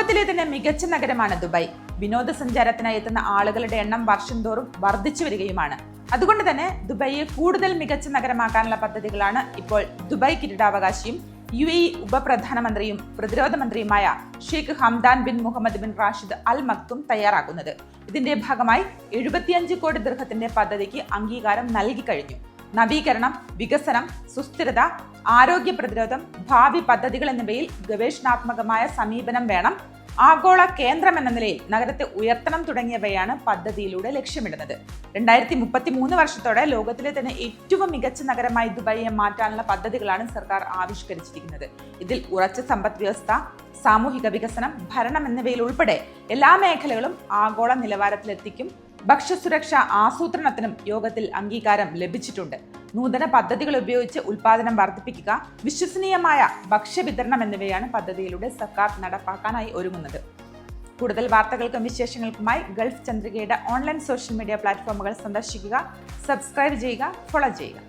ലോകത്തിലെ തന്നെ മികച്ച നഗരമാണ് ദുബായ്. വിനോദസഞ്ചാരത്തിനായി എത്തുന്ന ആളുകളുടെ എണ്ണം വർഷം തോറും വർദ്ധിച്ചു വരികയുമാണ്. അതുകൊണ്ട് തന്നെ ദുബായിയെ കൂടുതൽ മികച്ച നഗരമാക്കാനുള്ള പദ്ധതികളാണ് ഇപ്പോൾ ദുബായ് കിരീടാവകാശിയും യു എ ഉപപ്രധാനമന്ത്രിയും പ്രതിരോധ മന്ത്രിയുമായ Sheikh Hamdan bin Mohammed bin Rashid Al Maktoum തയ്യാറാക്കുന്നത് ഇതിന്റെ ഭാഗമായി എഴുപത്തിയഞ്ച് കോടി ദീർഘത്തിന്റെ പദ്ധതിക്ക് അംഗീകാരം നൽകി കഴിഞ്ഞു. നവീകരണം വികസനം സുസ്ഥിരത ആരോഗ്യ പ്രതിരോധം ഭാവി പദ്ധതികൾ എന്നിവയിൽ ഗവേഷണാത്മകമായ സമീപനം വേണം. ആഗോള കേന്ദ്രം എന്ന നിലയിൽ നഗരത്തെ ഉയർത്തണം തുടങ്ങിയവയാണ് പദ്ധതിയിലൂടെ ലക്ഷ്യമിടുന്നത്. രണ്ടായിരത്തി മുപ്പത്തി മൂന്ന് വർഷത്തോടെ ലോകത്തിലെ തന്നെ ഏറ്റവും മികച്ച നഗരമായി ദുബായിയെ മാറ്റാനുള്ള പദ്ധതികളാണ് സർക്കാർ ആവിഷ്കരിച്ചിരിക്കുന്നത്. ഇതിൽ ഉറച്ച സമ്പദ് വ്യവസ്ഥ സാമൂഹിക വികസനം ഭരണം എന്നിവയിൽ ഉൾപ്പെടെ എല്ലാ മേഖലകളും ആഗോള നിലവാരത്തിലെത്തിക്കും. ഭക്ഷ്യസുരക്ഷ ആസൂത്രണത്തിനും യോഗത്തിൽ അംഗീകാരം ലഭിച്ചിട്ടുണ്ട്. നൂതന പദ്ധതികൾ ഉപയോഗിച്ച് ഉൽപാദനം വർദ്ധിപ്പിക്കുക വിശ്വസനീയമായ ഭക്ഷ്യവിതരണം എന്നിവയാണ് പദ്ധതിയിലൂടെ സർക്കാർ നടപ്പാക്കാനായി ഒരുങ്ങുന്നത്. കൂടുതൽ വാർത്തകൾക്കും വിശേഷങ്ങൾക്കുമായി ഗൾഫ് ചന്ദ്രികയുടെ ഓൺലൈൻ സോഷ്യൽ മീഡിയ പ്ലാറ്റ്ഫോമുകൾ സന്ദർശിക്കുക സബ്സ്ക്രൈബ് ചെയ്യുക ഫോളോ ചെയ്യുക.